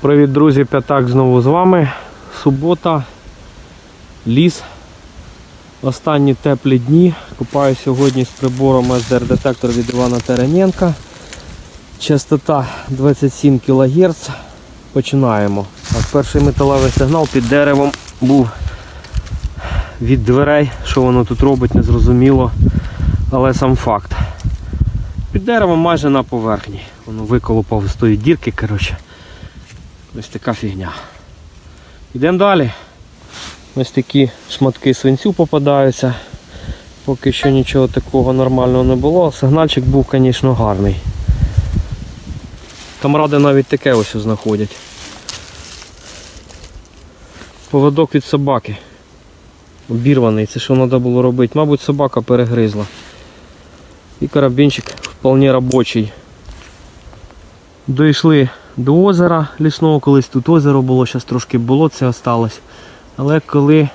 Привіт, друзі! П'ятак знову з вами. Субота, ліс. Останні теплі дні. Купаю сьогодні з прибором SDR-детектор від Івана Терененка. Частота 27 кГц. Починаємо. Так, перший металевий сигнал під деревом був від дверей. Що воно тут робить, не зрозуміло. Але сам факт. Під деревом майже на поверхні. Воно виколупав з тої дірки, коротше. Ось така фігня. Йдемо далі. Ось такі шматки свинцю попадаються. Поки що нічого такого нормального не було. Сигнальчик був, звісно, гарний. Камради навіть таке ось знаходять. Поводок від собаки. Обірваний. Це що треба було робити? Мабуть, собака перегризла. І карабінчик вполне робочий. Дійшли до озера лісного, колись тут озеро було, зараз трошки болотце осталось. Але коли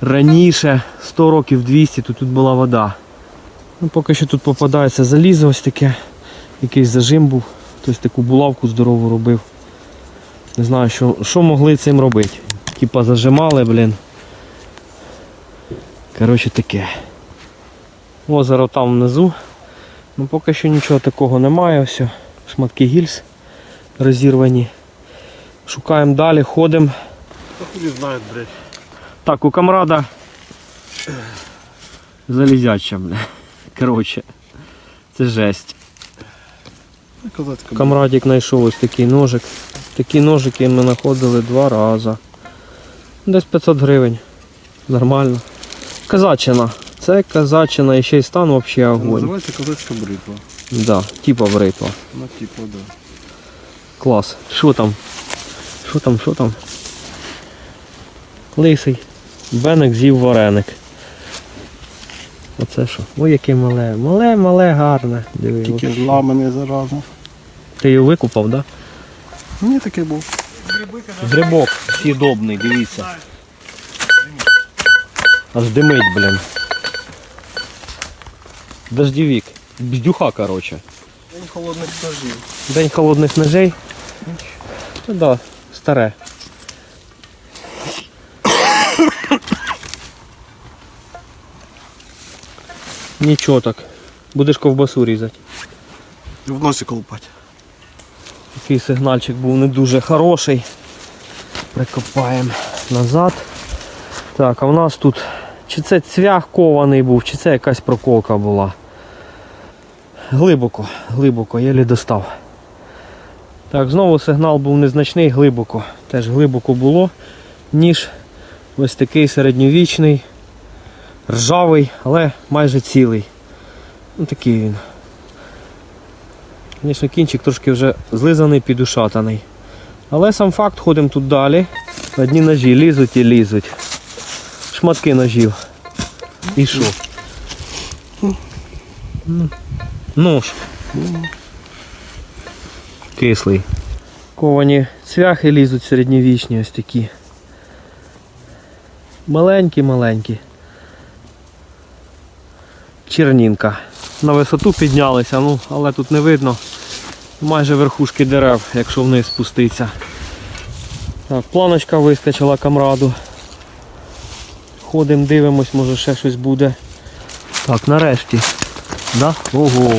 раніше, 100 років 200, то тут була вода. Ну, Поки що тут попадається залізо ось таке, якийсь зажим був, хтось таку булавку здорову робив. Не знаю, що, що могли цим робити. Типа зажимали, блін. Коротше таке. Озеро там внизу. Ну поки що нічого такого немає. Ось шматки гільз розірвані. Шукаємо далі, ходимо. Знает, блядь. Так, у камрада залізяча, бля. Коротше, це жесть. Камрадик знайшов ось такий ножик. Такі ножики ми знаходили два рази. Десь 500 гривень. Нормально. Казачина. Це казачина і ще й стан взагалі огонь. Называется казацкая бритва. Да, типа бритва. Ну, типа, да. Клас. Що там? Що там, що там? Лисий. Беник з'їв вареник. Оце що? Ой, яке мале. Мале, мале, гарне. Диви. Тільки от. зламаний заразно. Ти його викупав, так? Да? Ні, таке був. Грибок сідобний, дивіться. Аж димить, блін. Дождівік. Бздюха, короче. День холодних ножів. День холодних ножей. Ну да, старе. Нічого так. Будеш ковбасу різати. В носі колупати. Такий сигнальчик був не дуже хороший. Прикопаємо назад. Так, а в нас тут чи це цвях кований був, чи це якась проколка була. Глибоко, глибоко, єлі достав. Так, знову сигнал був незначний, глибоко. Теж глибоко було, ніж ось такий середньовічний, ржавий, але майже цілий. Ну такий він. Звісно, кінчик трошки вже злизаний, підушатаний. Але сам факт, ходимо тут далі. Одні ножі лізуть і лізуть. Шматки ножів. І що? Ну, Нож. Кислий. Ковані цвяхи лізуть середньовічні ось такі. Маленькі-маленькі. Чернінка. На висоту піднялися, ну, але тут не видно. Майже верхушки дерев, якщо вниз спуститься. Так, планочка вискочила камраду. Ходимо, дивимось, може ще щось буде. Так, нарешті. Да? Ого.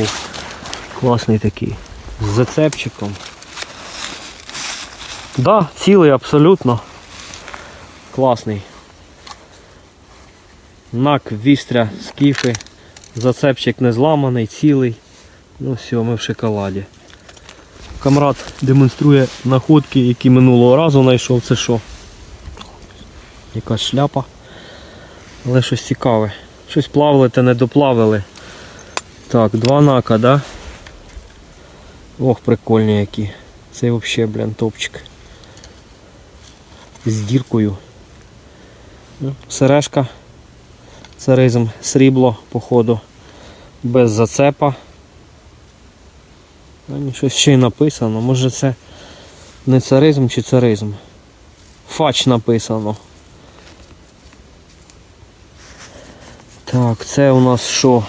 Класний такий. З зацепчиком. Да, цілий абсолютно. Класний. Нак, вістря, скіфи. Зацепчик не зламаний, цілий. Ну все, ми в шоколаді. Камрад демонструє находки, які минулого разу знайшов. Це що? Якась шляпа. Але щось цікаве. Щось плавили та не доплавили. Так, два нака, да? Ох, прикольні які. Це взагалі, блін, топчик. З діркою. Ну, Сережка. Царизм, срібло, походу, без зацепа. Ну, Щось ще й написано. Може це не царизм чи царизм. Фач написано. Так, це у нас що?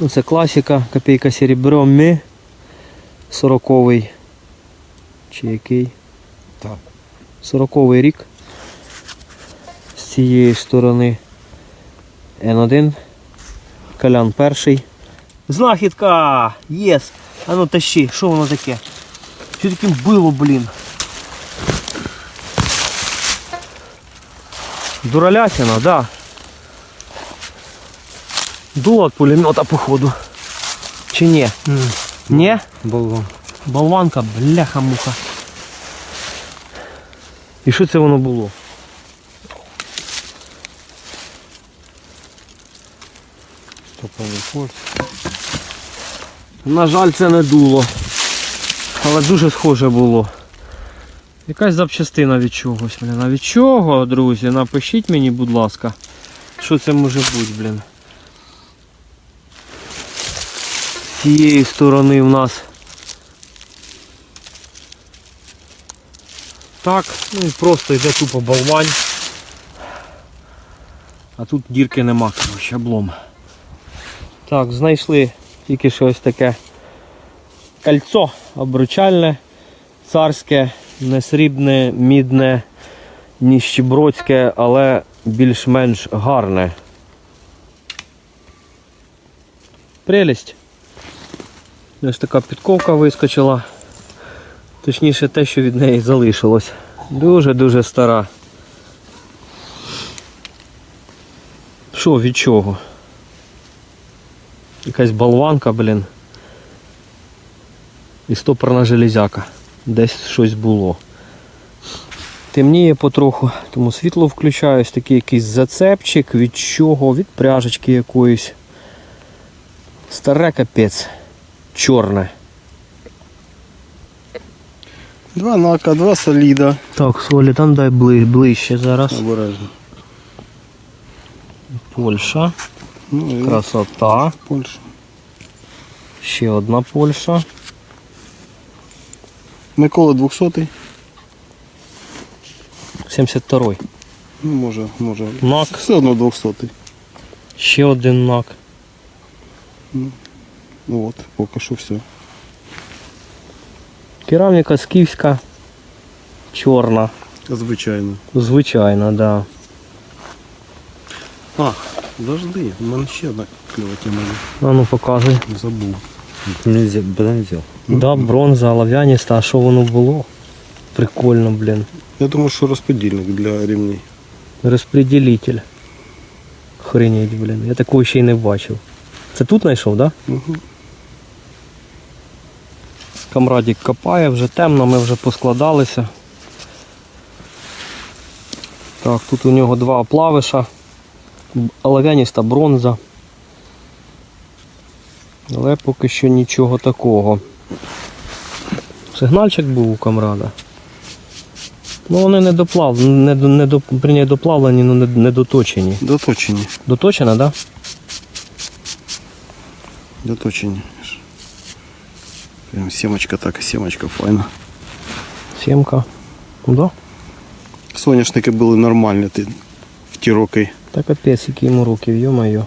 Ну, це класика, копійка серебро ми. 40-й чи який? Так. 40-й рік. З цієї сторони Н1. Колян перший. Знахідка! Єс! А ну тащи, що воно таке? Що таким було, блін? Дуралясина, да. Дуло от пулемета, походу. Чи ні? Ні? Болван. Болванка, бляха-муха. І що це воно було? Стоповий форс. На жаль, це не дуло. Але дуже схоже було. Якась запчастина від чогось, блін. А від чого, друзі? Напишіть мені, будь ласка. Що це може бути, блін. З цієї сторони в нас. Так, ну і просто йде тупо болвань. А тут дірки нема, коротше, облом. Так, знайшли тільки що ось таке кольцо обручальне, царське, не срібне, мідне, ніщебродське, але більш-менш гарне. Прелість. Ось така підковка вискочила. Точніше те, що від неї залишилось. Дуже-дуже стара. Що, від чого? Якась болванка, блін. І стопорна железяка. Десь щось було. Темніє потроху, тому світло включаю. Такий якийсь зацепчик. Від чого? Від пряжечки якоїсь. Старе капець. Чорне. Два нака, два соліда. Так, Солі, там дай бли, ближче зараз. Обережно. Польща. Ну і Красота. Польща. Ще одна Польща. Микола 200 72-й. Ну, може, може. Нак. Все одно 200 Ще один нак. Ну от, поки що все. Кераміка скіфська. Чорна. Звичайно. Звичайно, да. А, подожди, у мене ще одна кльова тема. А ну показуй. Забув. Нельзя. Да, бронза, олов'яніста, а що воно було? Прикольно, блін. Я думаю, що розподільник для рівней. Розпреділитель. Охренеть, блін. Я такого ще й не бачив. Це тут знайшов, так? Да? Угу. Камрадік копає, вже темно, ми вже поскладалися. Так, тут у нього два оплавиша. Олов'яніста бронза. Але поки що нічого такого. Сигнальчик був у камрада. Ну вони не доплав, не, не до, прийняти доплавлені, але не, не доточені. Доточені. Доточена, так? Да? Доточені. Прям сімочка так, сімочка файна. Сімка. Ну Да? Соняшники були нормальні ти, в ті роки. Та капець, які йому років, йо-моє.